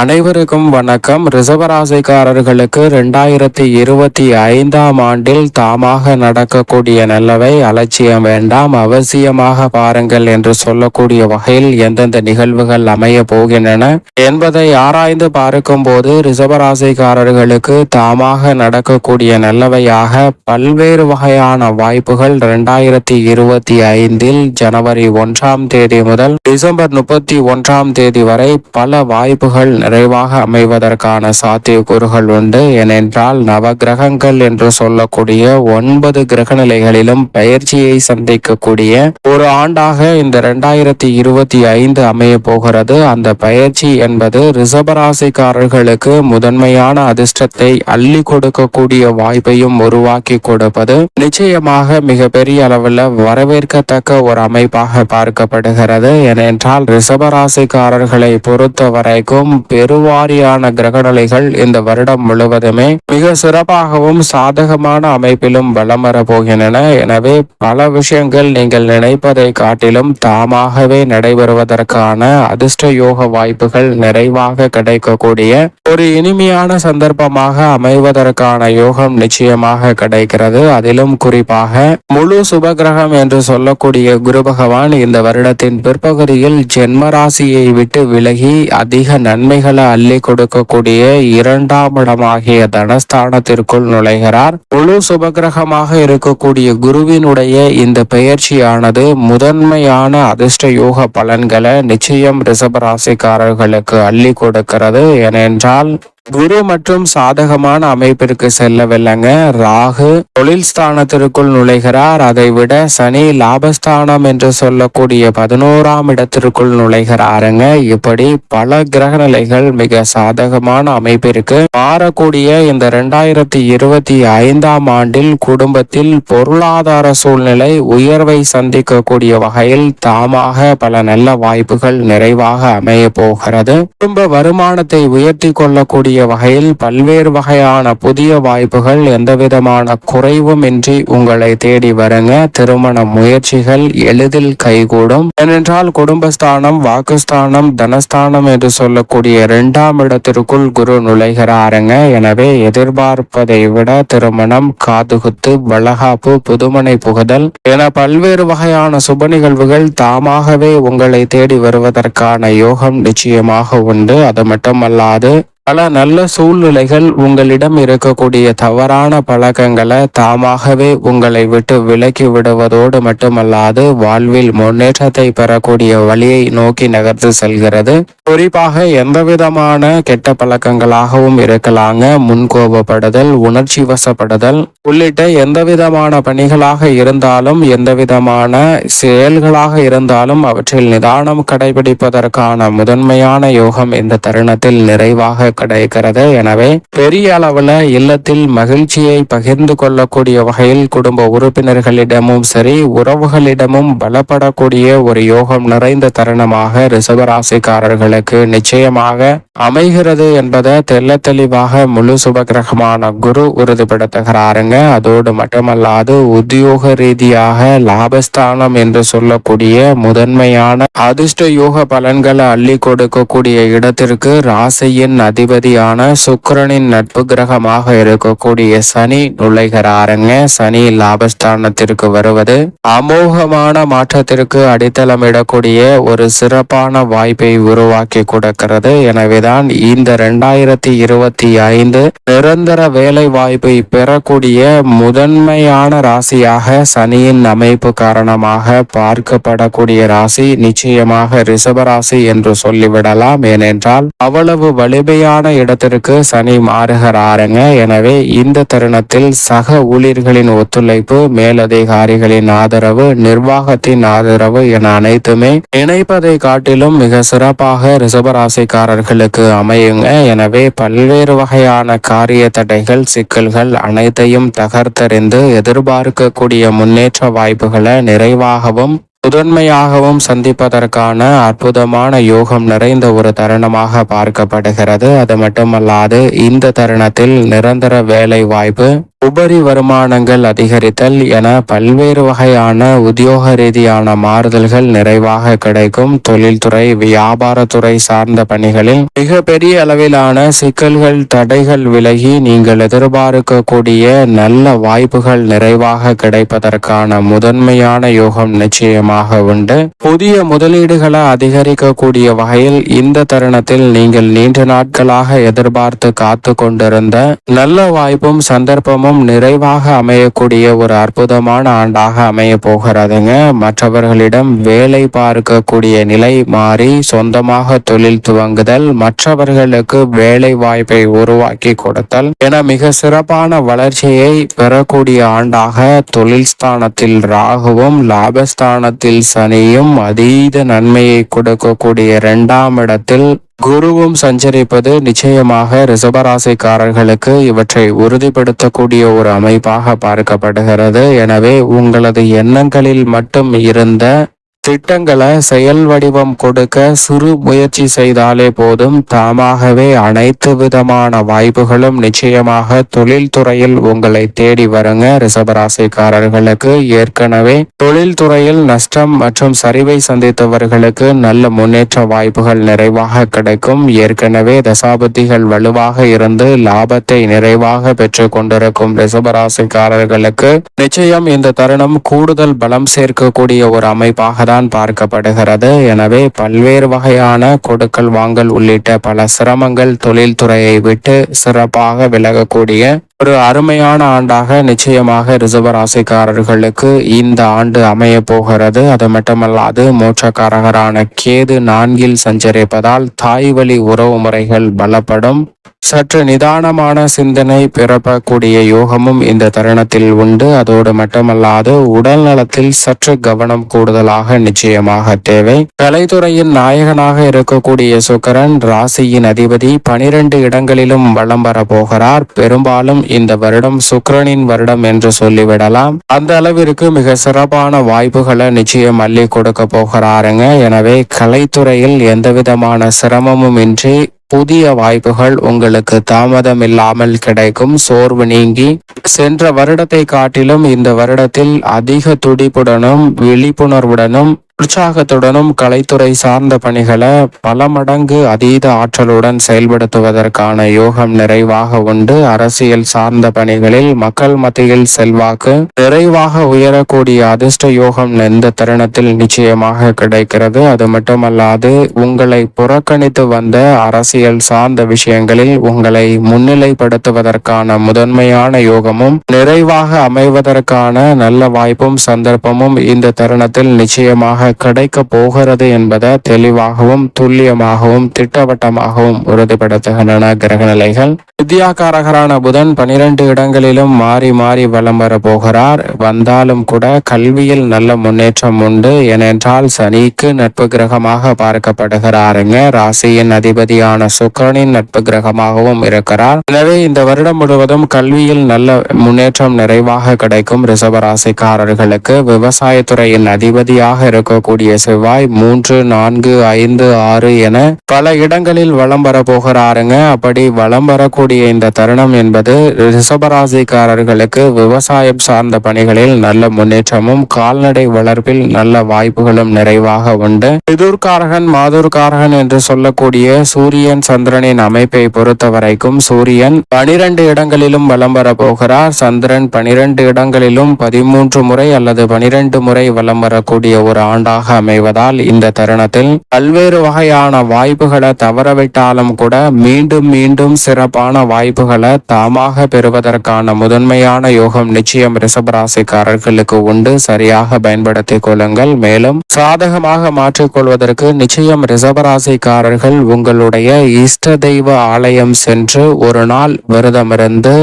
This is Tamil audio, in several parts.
அனைவருக்கும் வணக்கம். ரிசவராசிக்காரர்களுக்கு ரெண்டாயிரத்தி இருபத்தி ஐந்தாம் ஆண்டில் தாமாக நடக்கக்கூடிய நல்லவை அலட்சியம் வேண்டாம் அவசியமாக பாருங்கள் என்று சொல்லக்கூடிய வகையில் எந்தெந்த நிகழ்வுகள் அமைய போகின்றன என்பதை ஆராய்ந்து பார்க்கும் போது ரிசவராசிக்காரர்களுக்கு தாமாக நடக்கக்கூடிய நல்லவையாக பல்வேறு வகையான வாய்ப்புகள் ரெண்டாயிரத்தி இருபத்தி ஐந்தில் ஜனவரி ஒன்றாம் தேதி முதல் டிசம்பர் முப்பத்தி ஒன்றாம் தேதி வரை பல வாய்ப்புகள் நிறைவாக அமைவதற்கான சாத்தியக்கூறுகள் உண்டு. ஏனென்றால் நவ கிரகங்கள் என்று சொல்லக்கூடிய ஒன்பது கிரக நிலைகளிலும் பயிற்சியை சந்திக்கக்கூடிய ஒரு ஆண்டாக இந்த இரண்டாயிரத்தி இருபத்தி ஐந்து அமைய போகிறது. அந்த பயிற்சி என்பது ரிசபராசிக்காரர்களுக்கு முதன்மையான அதிர்ஷ்டத்தை அள்ளி கொடுக்கக்கூடிய வாய்ப்பையும் உருவாக்கி கொடுப்பது நிச்சயமாக மிகப்பெரிய அளவில் வரவேற்கத்தக்க ஒரு அமைப்பாக பார்க்கப்படுகிறது. ஏனென்றால் ரிசபராசிக்காரர்களை பொறுத்த வரைக்கும் பெருவாரியான கிரகநிலைகள் இந்த வருடம் முழுவதுமே மிக சிறப்பாகவும் சாதகமான அமைப்பிலும் வலம் வர போகின்றன எனவே பல விஷயங்கள் நீங்கள் நினைப்பதை காட்டிலும் தாமாகவே நடைபெறுவதற்கான அதிர்ஷ்ட யோக வாய்ப்புகள் நிறைவாக கிடைக்கக்கூடிய ஒரு இனிமையான சந்தர்ப்பமாக அமைவதற்கான யோகம் நிச்சயமாக கிடைக்கிறது. அதிலும் குறிப்பாக முழு சுபகிரகம் என்று சொல்லக்கூடிய குரு பகவான் இந்த வருடத்தின் பிற்பகுதியில் ஜென்மராசியை விட்டு விலகி அதிக நன்மை நன்மைகளை அள்ளி கொடுக்கக்கூடிய இரண்டாம் இடமாகிய தனஸ்தானத்திற்குள் நுழைகிறார். முழு சுபகிரகமாக இருக்கக்கூடிய குருவினுடைய இந்த பெயர்ச்சியானது முதன்மையான அதிர்ஷ்ட யோக பலன்களை நிச்சயம் ரிசபராசிக்காரர்களுக்கு அள்ளி கொடுக்கிறது. ஏனென்றால் குரு மற்றும் சாதகமான அமைப்பிற்கு செல்லவில்லைங்க ராகு தொழில் ஸ்தானத்திற்குள் நுழைகிறார். அதை விட சனி லாபஸ்தானம் என்று சொல்லக்கூடிய பதினோராம் இடத்திற்குள் நுழைகிறாருங்க. இப்படி பல கிரக நிலைகள் மிக சாதகமான அமைப்பிற்கு மாறக்கூடிய இந்த இரண்டாயிரத்தி இருபத்தி ஐந்தாம் ஆண்டில் குடும்பத்தில் பொருளாதார சூழ்நிலை உயர்வை சந்திக்கக்கூடிய வகையில் தாமாக பல நல்ல வாய்ப்புகள் நிறைவாக அமைய போகிறது. குடும்ப வருமானத்தை உயர்த்தி கொள்ளக்கூடிய வகையில் பல்வேறு வகையான புதிய வாய்ப்புகள் எந்தவிதமான குறைவும் இன்றி உங்களை தேடி வருங்க திருமண முயற்சிகள் எளிதில் கைகூடும். ஏனென்றால் குடும்பஸ்தானம் வாக்குஸ்தானம் தனஸ்தானம் என்று சொல்லக்கூடிய இரண்டாம் இடத்திற்குள் குரு நுழைகிறாருங்க. எனவே எதிர்பார்ப்பதை விட திருமணம் காதுகுத்து வளகாப்பு புதுமனை புகுதல் என பல்வேறு வகையான சுப நிகழ்வுகள் தாமாகவே உங்களை தேடி வருவதற்கான யோகம் நிச்சயமாக உண்டு. அது மட்டுமல்லாது பல நல்ல சூழ்நிலைகள் உங்களிடம் இருக்கக்கூடிய தவறான பழக்கங்களை தாமாகவே உங்களை விட்டு விலக்கி விடுவதோடு மட்டுமல்லாது வாழ்வில் முன்னேற்றத்தை பெறக்கூடிய வழியை நோக்கி நகர்ந்து செல்கிறது. குறிப்பாக எந்த விதமான கெட்ட பழக்கங்களாகவும் இருக்கலாங்க. முன்கோபப்படுதல் உணர்ச்சி வசப்படுதல் உள்ளிட்ட எந்த விதமான பணிகளாக இருந்தாலும் எந்த விதமான செயல்களாக இருந்தாலும் அவற்றில் நிதானம் கடைபிடிப்பதற்கான முதன்மையான யோகம் இந்த தருணத்தில் நிறைவாக கிடைக்கிறது எனவே பெரிய அளவுல இல்லத்தில் மகிழ்ச்சியை பகிர்ந்து கொள்ளக்கூடிய வகையில் குடும்ப உறுப்பினர்களிடமும் சரி உறவுகளிடமும் பலப்படக்கூடிய ஒரு யோகம் நிறைந்த தருணமாக ரிசவராசிக்காரர்களுக்கு நிச்சயமாக அமைகிறது என்பதை தெல்ல தெளிவாக முழு சுபகிரகமான குரு உறுதிப்படுத்துகிறாருங்க. அதோடு மட்டுமல்லாது உத்தியோக ரீதியாக லாபஸ்தானம் என்று சொல்லக்கூடிய முதன்மையான அதிர்ஷ்ட யோக பலன்களை அள்ளி கொடுக்கக்கூடிய இடத்திற்கு ராசியின் அதிபதியான சுக்கரனின் நட்பு கிரகமாக இருக்கக்கூடிய சனி நுழைகிறாருங்க. சனி லாபஸ்தானத்திற்கு வருவது அமோகமான மாற்றத்திற்கு அடித்தளமிடக்கூடிய ஒரு சிறப்பான வாய்ப்பை உருவாக்கி கொடுக்கிறது. எனவேதான் இந்த இரண்டாயிரத்தி இருபத்தி ஐந்து நிரந்தர வேலை வாய்ப்பை பெறக்கூடிய முதன்மையான ராசியாக சனியின் அமைப்பு காரணமாக பார்க்கப்படக்கூடிய ராசி நிச்சயமாக ரிஷபராசி என்று சொல்லிவிடலாம். ஏனென்றால் அவ்வளவு வலிமையான இடத்திற்கு சனி மாறுகிறாருங்க. எனவே இந்த தருணத்தில் சக ஊழியர்களின் ஒத்துழைப்பு மேலதிகாரிகளின் ஆதரவு நிர்வாகத்தின் ஆதரவு என அனைத்துமே நினைப்பதை காட்டிலும் மிக சிறப்பாக ரிசபராசிக்காரர்களுக்கு அமையுங்க. எனவே பல்வேறு வகையான காரிய தடைகள் சிக்கல்கள் அனைத்தையும் தகர்த்தறிந்து எதிர்பார்க்கக்கூடிய முன்னேற்ற வாய்ப்புகளை நிறைவாகவும் முதன்மையாகவும் சந்திப்பதற்கான அற்புதமான யோகம் நிறைந்த ஒரு தருணமாக பார்க்கப்படுகிறது. அது மட்டுமல்லாது இந்த தருணத்தில் நிரந்தர வேலை வாய்ப்பு உபரி வருமானங்கள் அதிகரித்தல் என பல்வேறு வகையான உத்தியோக ரீதியான மாறுதல்கள் நிறைவாக கிடைக்கும். தொழில்துறை வியாபாரத்துறை சார்ந்த பணிகளில் மிக பெரிய அளவிலான சிக்கல்கள் தடைகள் விலகி நீங்கள் எதிர்பார்க்கக்கூடிய நல்ல வாய்ப்புகள் நிறைவாக கிடைப்பதற்கான முதன்மையான யோகம் நிச்சயமாக உண்டு. புதிய முதலீடுகளை அதிகரிக்கக்கூடிய வகையில் இந்த தருணத்தில் நீங்கள் நீண்ட நாட்களாக எதிர்பார்த்து காத்து கொண்டிருந்த நல்ல வாய்ப்பும் சந்தர்ப்பமும் நிறைவாக அமையக்கூடிய ஒரு அற்புதமான ஆண்டாக அமைய போகிறதுங்க. மற்றவர்களிடம் வேலை பார்க்கக்கூடிய நிலை மாறி சொந்தமாக தொழில் துவங்குதல் மற்றவர்களுக்கு வேலை வாய்ப்பை உருவாக்கி கொடுத்தல் என மிக சிறப்பான வளர்ச்சியை பெறக்கூடிய ஆண்டாக தொழில் ஸ்தானத்தில் ராகுவும் லாபஸ்தானத்தில் சனியும் அதீத நன்மையை கொடுக்கக்கூடிய இரண்டாம் இடத்தில் குருவும் சஞ்சரிப்பது நிச்சயமாக ரிசபராசிக்காரர்களுக்கு இவற்றை உறுதிப்படுத்தக்கூடிய ஒரு அமைப்பாக பார்க்கப்படுகிறது. எனவே உங்களது எண்ணங்களில் மட்டும் இருந்த திட்டங்களை செயல் வடிவம் கொடுக்க சிறு முயற்சி செய்தாலே போதும். தாமாகவே அனைத்து விதமான வாய்ப்புகளும் நிச்சயமாக தொழில்துறையில் உங்களை தேடி வருங்க. ரிசபராசிக்காரர்களுக்கு ஏற்கனவே தொழில்துறையில் நஷ்டம் மற்றும் சரிவை சந்தித்தவர்களுக்கு நல்ல முன்னேற்ற வாய்ப்புகள் நிறைவாக கிடைக்கும். ஏற்கனவே தசாபதிகள் வலுவாக இருந்து லாபத்தை நிறைவாக பெற்று கொண்டிருக்கும் ரிசபராசிக்காரர்களுக்கு நிச்சயம் இந்த தருணம் கூடுதல் பலம் சேர்க்கக்கூடிய ஒரு அமைப்பாக தான் பார்க்கப்படுகிறது. எனவே பல்வேறு வகையான கொடுக்கல் வாங்கல் உள்ளிட்ட பல சிரமங்கள் தொழில்துறையை விட்டு சிறப்பாக விலகக்கூடிய ஒரு அருமையான ஆண்டாக நிச்சயமாக ரிசர்வ் ராசிக்காரர்களுக்கு இந்த ஆண்டு அமைய போகிறது. அது மட்டுமல்லாது மோட்சக்காரகரான கேது நான்கில் சஞ்சரிப்பதால் தாய் வழி உறவு முறைகள் பலப்படும். சற்று நிதானமான சிந்தனை பிறப்பக்கூடிய யோகமும் இந்த தருணத்தில் உண்டு. அதோடு மட்டுமல்லாது உடல் நலத்தில் சற்று கவனம் கூடுதலாக நிச்சயமாக தேவை. கலைத்துறையின் நாயகனாக இருக்கக்கூடிய சுக்கரன் ராசியின் அதிபதி பனிரெண்டு இடங்களிலும் வளம் வர போகிறார். பெரும்பாலும் இந்த வருடம் சுக்கரனின் வருடம் என்று சொல்லிவிடலாம். அந்த அளவிற்கு மிக சிறப்பான வாய்ப்புகளை நிச்சயம் அள்ளி கொடுக்க போகிறாருங்க. எனவே கலைத்துறையில் எந்த விதமான சிரமமும் இன்றி புதிய வாய்ப்புகள் உங்களுக்கு தாமதம் இல்லாமல் கிடைக்கும். சோர்வு நீங்கி சென்ற வருடத்தை காட்டிலும் இந்த வருடத்தில் அதிக துடிப்புடனும் விழிப்புணர்வுடனும் உற்சாகத்துடனும் கலைத்துறை சார்ந்த பணிகளை பல மடங்கு அதீத ஆற்றலுடன் செயல்படுத்துவதற்கான யோகம் நிறைவாக உண்டு. அரசியல் சார்ந்த பணிகளில் மக்கள் மத்தியில் செல்வாக்கு நிறைவாக உயரக்கூடிய அதிர்ஷ்ட யோகம் இந்த தருணத்தில் நிச்சயமாக கிடைக்கிறது? அது மட்டுமல்லாது உங்களை புறக்கணித்து வந்த அரசியல் சார்ந்த விஷயங்களில் உங்களை முன்னிலைப்படுத்துவதற்கான முதன்மையான யோகமும் நிறைவாக அமைவதற்கான நல்ல வாய்ப்பும் சந்தர்ப்பமும் இந்த தருணத்தில் நிச்சயமாக கிடைக்க போகிறது என்பதை தெளிவாகவும் துல்லியமாகவும் திட்டவட்டமாகவும் உறுதிப்படுத்துகின்றன கிரக நிலைகள் வித்யாகாரகரான புதன் பனிரெண்டு இடங்களிலும் மாறி மாறி வலம் வர போகிறார். வந்தாலும் கூட கல்வியில் நல்ல முன்னேற்றம் உண்டு. ஏனென்றால் சனிக்கு நட்பு கிரகமாக பார்க்கப்படுகிறாருங்க. ராசியின் அதிபதியான சுக்கரனின் நட்பு கிரகமாகவும் இருக்கிறார். எனவே இந்த வருடம் முழுவதும் கல்வியில் நல்ல முன்னேற்றம் நிறைவாக கிடைக்கும் ரிசபராசிக்காரர்களுக்கு விவசாயத்துறையின் அதிபதியாக இருக்கும் இருக்கக்கூடிய செவ்வாய் மூன்று நான்கு ஐந்து ஆறு என பல இடங்களில் வளம் வரப்போகிறாருங்க. அப்படி வளம் வரக்கூடிய இந்த தருணம் என்பது ரிஷபராசிக்காரர்களுக்கு விவசாயம் சார்ந்த பணிகளில் நல்ல முன்னேற்றமும் கால்நடை வளர்ப்பில் நல்ல வாய்ப்புகளும் நிறைவாக உண்டு. எதிர்காரகன் மாதூர்காரகன் என்று சொல்லக்கூடிய சூரியன் சந்திரனின் அமைப்பை பொறுத்த வரைக்கும் சூரியன் பனிரெண்டு இடங்களிலும் வலம் வர போகிறார் சந்திரன் பனிரெண்டு இடங்களிலும் பதிமூன்று முறை அல்லது பனிரெண்டு முறை வலம் வரக்கூடிய ஒரு ஆண்டாக அமைவதால் இந்த தருணத்தில் பல்வேறு வகையான வாய்ப்புகளை தவறவிட்டாலும் கூட மீண்டும் மீண்டும் சிறப்பான வாய்ப்புகளை தாமாக பெறுவதற்கான முதன்மையான யோகம் நிச்சயம் ரிஷபராசிக்காரர்களுக்கு உண்டு. சரியாக பயன்படுத்திக் கொள்ளுங்கள். மேலும் சாதகமாக மாற்றிக்கொள்வதற்கு நிச்சயம் ரிஷபராசிக்காரர்கள் உங்களுடைய இஷ்ட தெய்வ ஆலயம் சென்று ஒரு நாள் விரதமிருந்து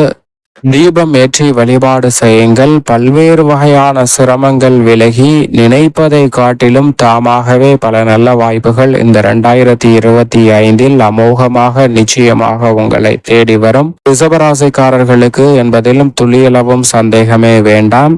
தீபம் ஏற்றி வழிபாடு செய்யுங்கள். பல்வேறு வகையான சிரமங்கள் விலகி நினைப்பதை காட்டிலும் தாமாகவே பல நல்ல வாய்ப்புகள் இந்த இரண்டாயிரத்தி இருபத்தி ஐந்தில் அமோகமாக நிச்சயமாக உங்களை தேடி வரும். ரிசபராசிக்காரர்களுக்கு என்பதிலும் துளியளவும் சந்தேகமே வேண்டாம்.